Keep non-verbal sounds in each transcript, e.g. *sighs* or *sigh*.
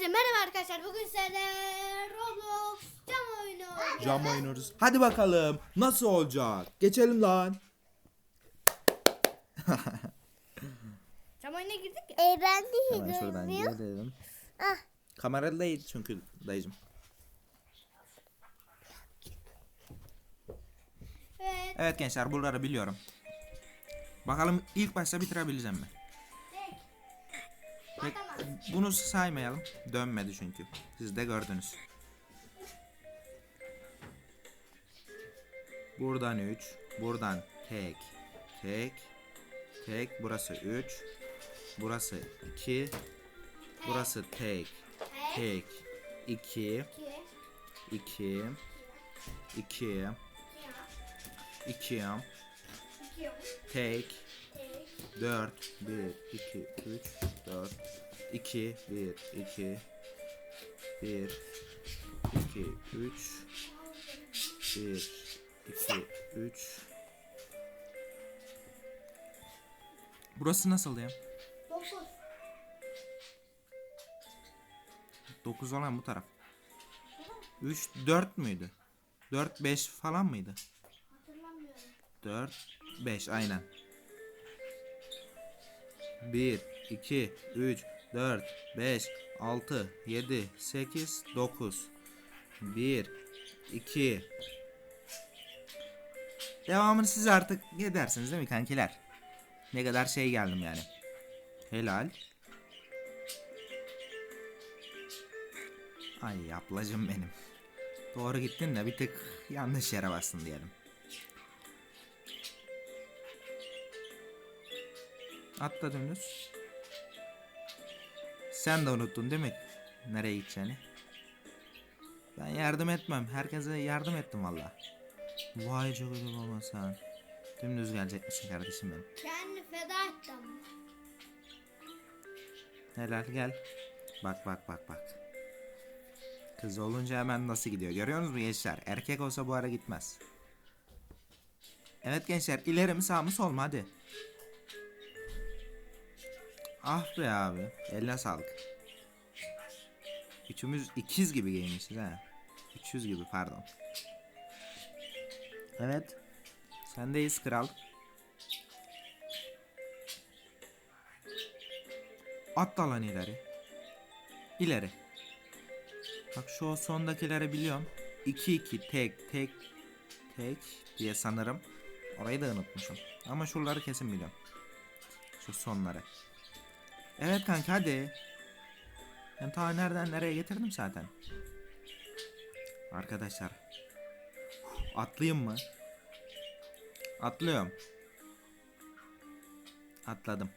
Hepinize merhaba arkadaşlar. Bugün sizlerle Roblox cam oyunu oynayacağız. Cam oynuyoruz. Hadi bakalım. Nasıl olacak? Geçelim lan. *laughs* Cam oyuna girdik ya. E ben de Hemen şuradan görmüyor. gidelim. Ah. Kamerada değil çünkü dayıcım. Evet. Evet gençler buraları biliyorum. Bakalım ilk başta bitirebileceğim mi? Pek, bunu saymayalım. Dönmedi çünkü. Siz de gördünüz. Buradan 3. Buradan tek. Tek. Tek. Burası 3. Burası 2. Burası tek. Tek. 2. 2 2. 2. 2. 2 Tek. 4 1 2 3 4 2 1 2 1 2 3 1 2 3 Burası nasıl ya? 9 9 olan bu taraf. 3 4 müydü? 4 5 falan mıydı? Hatırlamıyorum. 4 5 aynen. 1 2 3 4 5 6 7 8 9 1 2 Devamını siz artık ne dersiniz değil mi kankiler? Ne kadar şey geldim yani. Helal. Ay ablacım benim. Doğru gittin de bir tık yanlış yere bastın diyelim. Atla dönüz. Sen de unuttun değil mi? Nereye gideceğini? Ben yardım etmem. Herkese yardım ettim valla. Vay çok baba sen. Dümdüz gelecekmişsin kardeşim benim. Kendini feda ettim. Helal gel. Bak bak bak bak. Kız olunca hemen nasıl gidiyor görüyorsunuz mu gençler? Erkek olsa bu ara gitmez. Evet gençler ileri mi sağ mı sol mu hadi. Ah be abi. Eline sağlık. Üçümüz ikiz gibi giymişiz ha. 300 gibi pardon. Evet. Sendeyiz kral. Atla lan ileri. İleri. Bak şu sondakileri biliyorum. 2-2 tek tek tek diye sanırım. Orayı da unutmuşum. Ama şuraları kesin biliyorum. Şu sonları. Evet kanka hadi. Ben ta nereden nereye getirdim zaten. Arkadaşlar. Atlayayım mı? Atlıyorum. Atladım.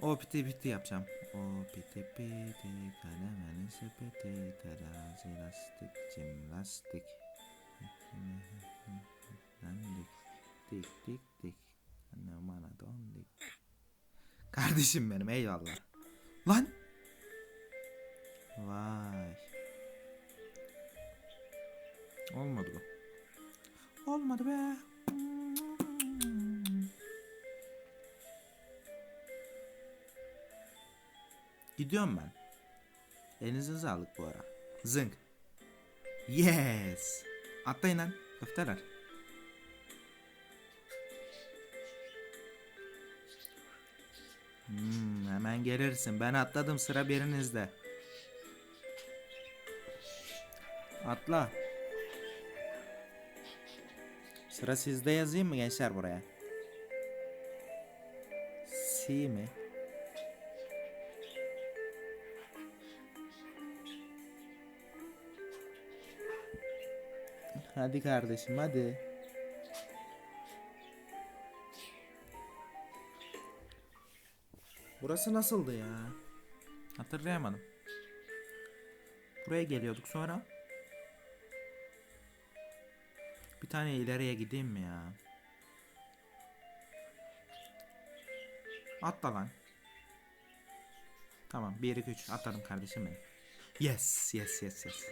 O piti piti yapacağım. O piti piti kalemeni sepeti terazi lastik cim lastik. *laughs* Dik dik dik. Anne bana dondik. Kardeşim benim eyvallah. Lan. Vay. Olmadı bu. Olmadı be. Gidiyorum ben. Elinize sağlık bu ara. Zınk. Yes. Atlayın lan. Köfteler. Hmm, hemen gelirsin. Ben atladım sıra birinizde. Atla. Sıra sizde yazayım mı gençler buraya? C mi? Hadi kardeşim hadi. Burası nasıldı ya? Hatırlayamadım. Buraya geliyorduk sonra. Bir tane ileriye gideyim mi ya? Atla lan. Tamam 1 2 3 atladım kardeşim benim. Yes yes yes yes.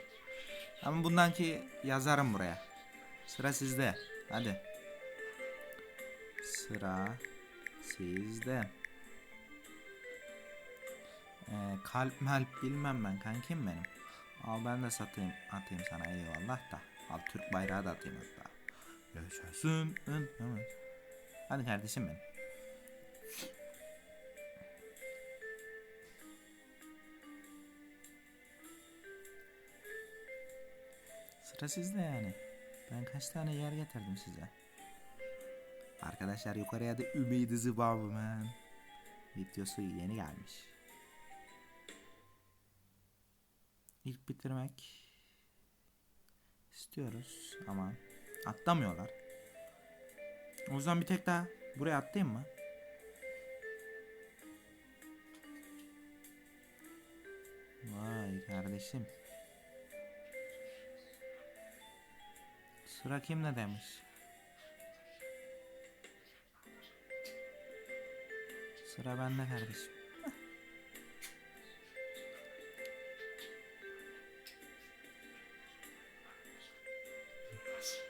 Ama bundan ki yazarım buraya. Sıra sizde. Hadi. Sıra sizde. Ee, kalp malp bilmem ben kankim benim. Al ben de satayım atayım sana eyvallah da. Al Türk bayrağı da atayım hatta. Yaşasın. ın, ın. Hadi kardeşim benim. Sıra sizde yani. Ben kaç tane yer getirdim size. Arkadaşlar yukarıya da Ümidi Zıbabımen videosu yeni gelmiş. İlk bitirmek istiyoruz ama atlamıyorlar. O yüzden bir tek daha buraya atlayayım mı? Vay kardeşim. Sıra kimde demiş? Sıra bende kardeşim.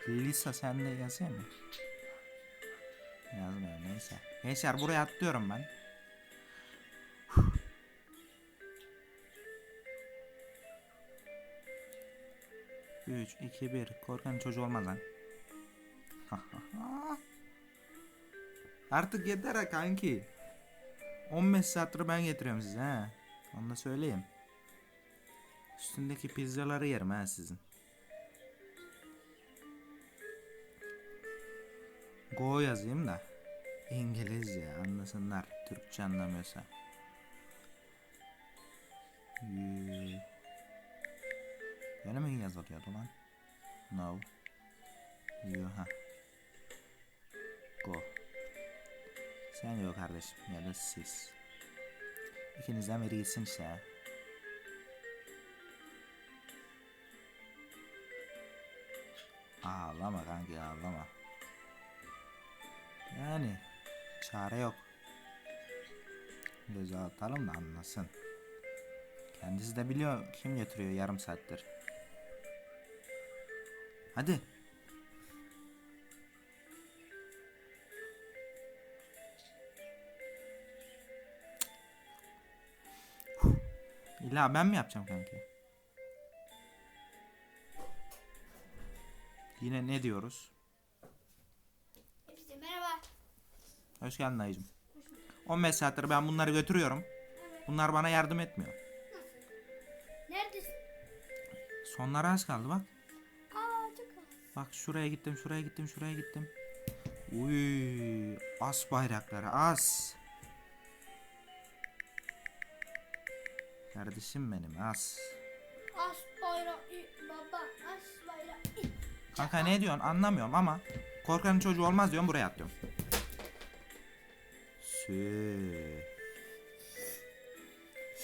Lisa sende yazıyor mu? Yazmıyor neyse. Gençler buraya atlıyorum ben. Üç, iki, bir. Korkan çocuğu olmaz lan. *laughs* Artık yeter ha kanki. 15 saattir ben getiriyorum size ha. Onu da söyleyeyim. Üstündeki pizzaları yerim ha sizin. Go yazayım da. İngilizce anlasınlar. Türkçe anlamıyorsa. Yü- Böyle mi yazılıyordu lan? No. You ha. Go. Sen yok kardeşim ya da siz. İkinizden biri gitsin işte ya. Ağlama kanki ağlama. Yani çare yok. Göze atalım da anlasın. Kendisi de biliyor kim getiriyor yarım saattir. Hadi. İlla ben mi yapacağım kanki? Yine ne diyoruz? Hepsi merhaba. Hoş geldin dayıcım. 15 saattir ben bunları götürüyorum. Bunlar bana yardım etmiyor. Neredesin? Sonlara az kaldı bak. Aa çok az. Bak şuraya gittim, şuraya gittim, şuraya gittim. Uy, as bayrakları as. Kardeşim benim as. As bayrağı baba. As bayrağı. Kanka ne diyorsun anlamıyorum ama korkanın çocuğu olmaz diyorum buraya atlıyorum. Sü.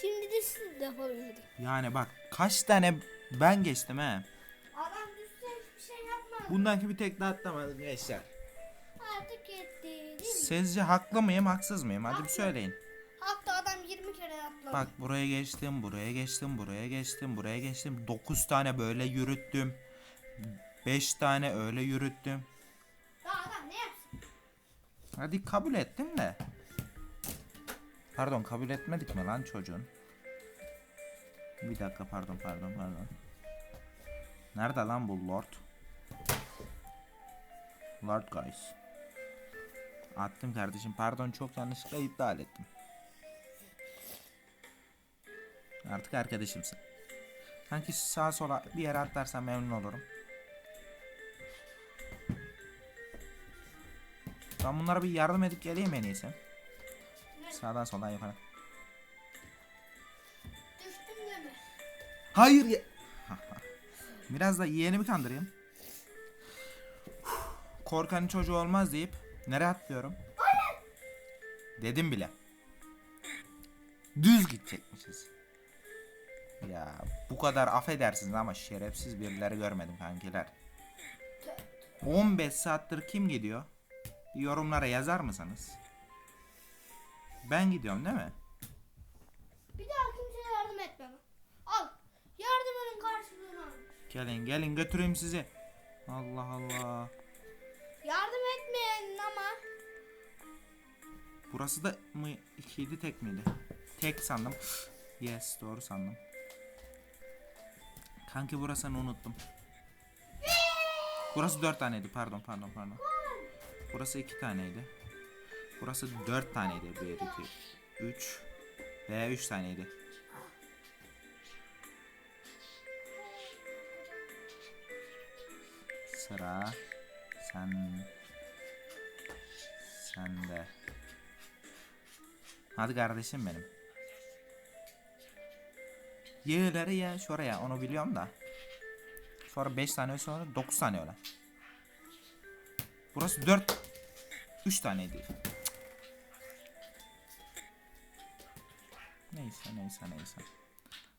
Şimdi de siz de yapalım hadi. Yani bak kaç tane ben geçtim he. Adam düşse hiçbir şey yapmadı. Bundaki bir tek daha atlamadım gençler. Artık yetti değil mi? Sizce haklı mıyım haksız mıyım? Hadi bir Haklı. söyleyin. Hatta adam 20 kere atladı. Bak buraya geçtim, buraya geçtim, buraya geçtim, buraya geçtim. 9 tane böyle yürüttüm. 5 tane öyle yürüttüm. Daha adam ne yapsın? Hadi kabul ettim de. Pardon kabul etmedik mi lan çocuğun? Bir dakika pardon pardon pardon. Nerede lan bu Lord? Lord guys. Attım kardeşim pardon çok yanlışlıkla iptal ettim. Artık arkadaşımsın. Sanki sağa sola bir yere atlarsan memnun olurum. Ben bunlara bir yardım edip geleyim en iyisi. Sağdan soldan yukarı. Düştüm deme. Hayır ya. *laughs* Biraz da yeğenimi kandırayım. Korkanın çocuğu olmaz deyip nereye atlıyorum? Dedim bile. Düz gidecekmişiz. Ya bu kadar affedersiniz ama şerefsiz birileri görmedim kankiler. 15 saattir kim gidiyor? Yorumlara yazar mısınız? Ben gidiyorum değil mi? Bir daha kimseye yardım etmem. Al. Yardımının karşılığını al. Gelin gelin götüreyim sizi. Allah Allah. Yardım etmeyen ama Burası da mı ikiydi tek miydi? Tek sandım. Yes doğru sandım. Kanki burasını unuttum. Burası dört taneydi pardon pardon pardon. Burası iki taneydi. Burası dört taneydi. Bir, iki, üç veya üç taneydi. Sıra sen sende. Hadi kardeşim benim. Yığları ya şuraya onu biliyorum da. Sonra 5 tane sonra 9 tane öyle. Burası 4 3 taneydi. Neyse neyse neyse.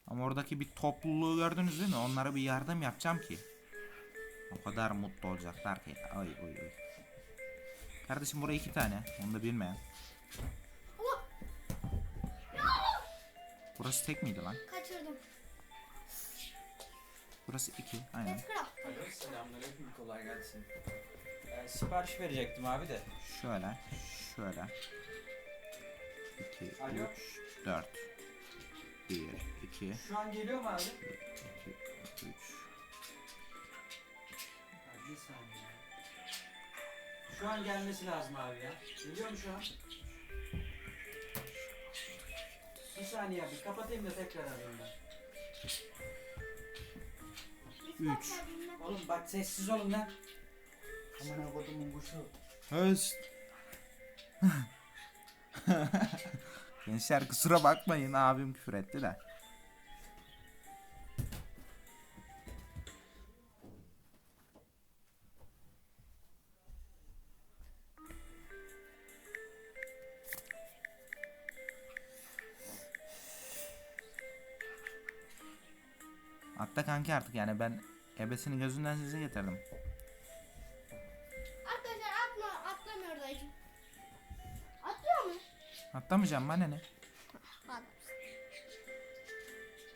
Ama oradaki bir topluluğu gördünüz değil mi? Onlara bir yardım yapacağım ki. O kadar mutlu olacaklar ki. Ay oy oy. Kardeşim buraya iki tane. Onu da bilmeyen. Allah Burası tek miydi lan? kaçırdım. Burası iki. Aynen. Alo selamünaleyküm kolay gelsin. Ee, sipariş verecektim abi de. Şöyle. Şöyle. 2, Alo. 3, 4. 1, 2, Şu an geliyor mu abi? 2, 3. Abi bir saniye. Şu an gelmesi lazım abi ya. Geliyor mu şu an? Bir saniye abi kapatayım da tekrar arayayım ben. Biz Üç. kaç geldiğinde- Oğlum bak sessiz olun lan. Aman kodumun kuşu. Höst. *laughs* Gençler kusura bakmayın abim küfür etti de. Atla kanki artık yani ben ebesini gözünden size getirdim. Atlamayacağım bana ne? Hadi.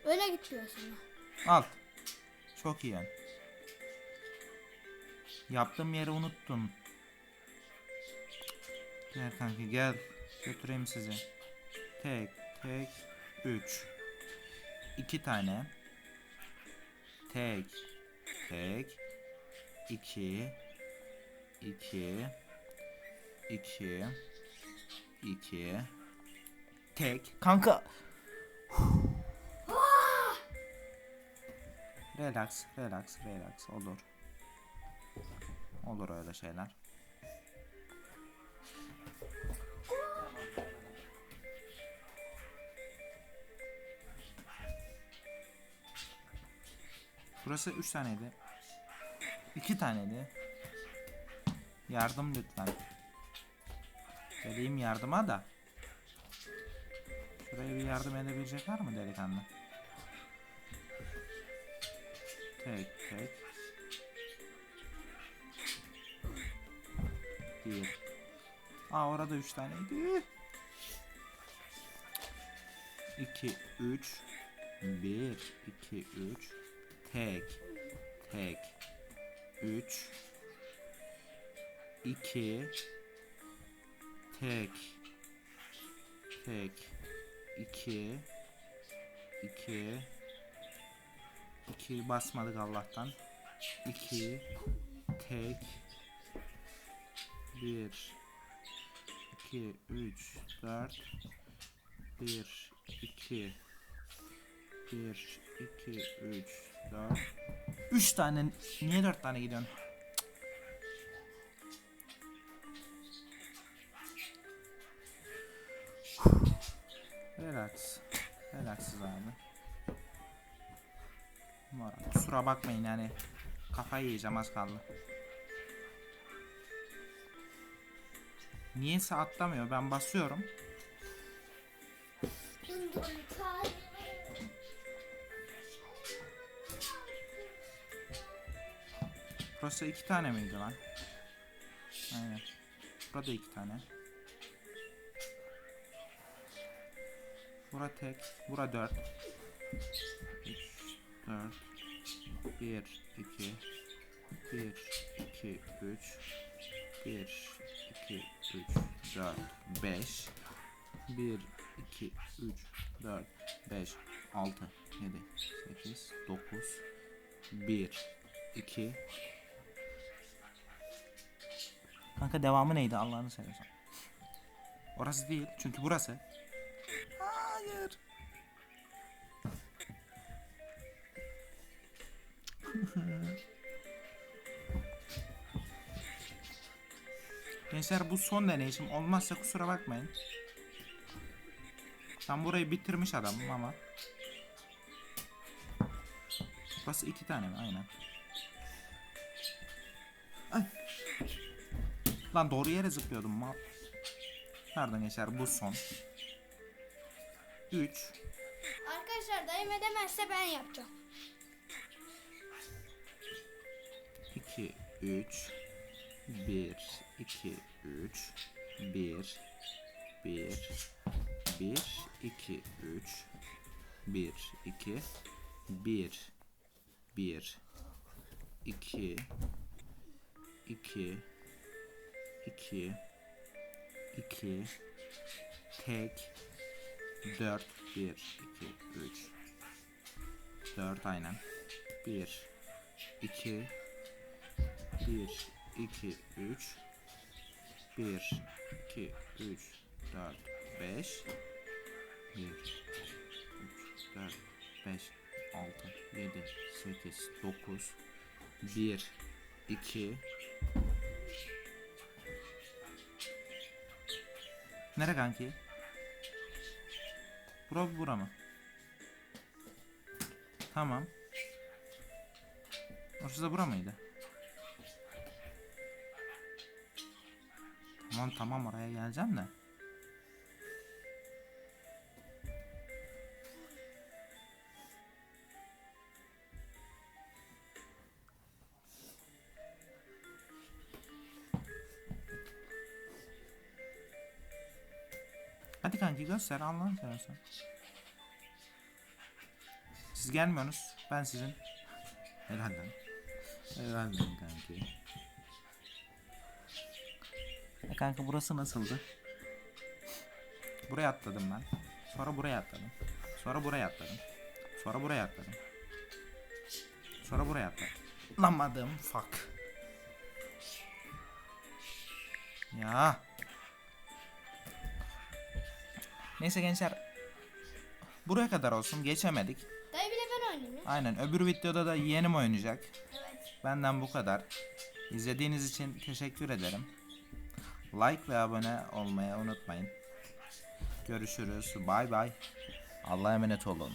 Öne git diyor sana. Al. Çok iyi yani. Yaptığım yeri unuttun. Gel kanka gel. Götüreyim sizi. Tek tek üç. İki tane. Tek tek iki iki iki iki tek kanka *sighs* Relax, relax, relax. Olur. Olur öyle şeyler. Burası 3 taneydi. 2 taneydi. Yardım lütfen. Geleyim yardıma da. Şuraya bir yardım edebilecek var mı delikanlı? Tek tek. Bir. Aa orada üç taneydi. İki, üç. Bir, iki, üç. Tek. Tek. Üç. İki. Tek. Tek. İki. İki. 2 basmadık Allah'tan. 2 tek 1 2 3 4 1 2 1 2 3 4 3 tane niye 4 tane gidiyorsun? Relax. Relaxız abi. Umarım. Kusura bakmayın yani. Kafayı yiyeceğim az kaldı. Niyeyse atlamıyor. Ben basıyorum. Burası iki tane miydi lan? Aynen. Burada iki tane. Bura tek. Bura dört. Üç, dört. Bir, iki. Bir, iki, üç. Bir, iki, üç, dört, beş. Bir, iki, üç, 4, 5, 6, 7, 8, 9, 1, 2. Kanka devamı neydi Allah'ını seversen. Orası değil çünkü burası. Gençler bu son deneyişim olmazsa kusura bakmayın. Ben burayı bitirmiş adamım ama. Burası iki tane mi? Aynen. Ay. Lan doğru yere zıplıyordum mal. Pardon gençler bu son. 3 Arkadaşlar dayım edemezse ben yapacağım. 2 3 1 2 3 1 1 1 2 3 1 2 1 1 2 2 2 2 tek 4 1 2 3 4 aynen. 1 2 1 2 3 1 2 3 4 5 1 3 4 5 6 7 8 9 1 2 Nere kanki? Bura bura mı? Tamam. Orası da bura mıydı? Tamam tamam oraya geleceğim de. Hadi kanki göster Allah'ını seversen. Siz gelmiyorsunuz. Ben sizin. Helal lan kanki. E kanka burası nasıldı? Buraya atladım ben. Sonra buraya atladım. Sonra buraya atladım. Sonra buraya atladım. Sonra buraya atladım. Lamadım fuck. Ya. Neyse gençler. Buraya kadar olsun. Geçemedik. Dayı bir de ben oynayayım ya. Aynen. Öbür videoda da yeğenim oynayacak. Evet. Benden bu kadar. İzlediğiniz için teşekkür ederim. Like ve abone olmayı unutmayın. Görüşürüz. Bay bay. Allah'a emanet olun.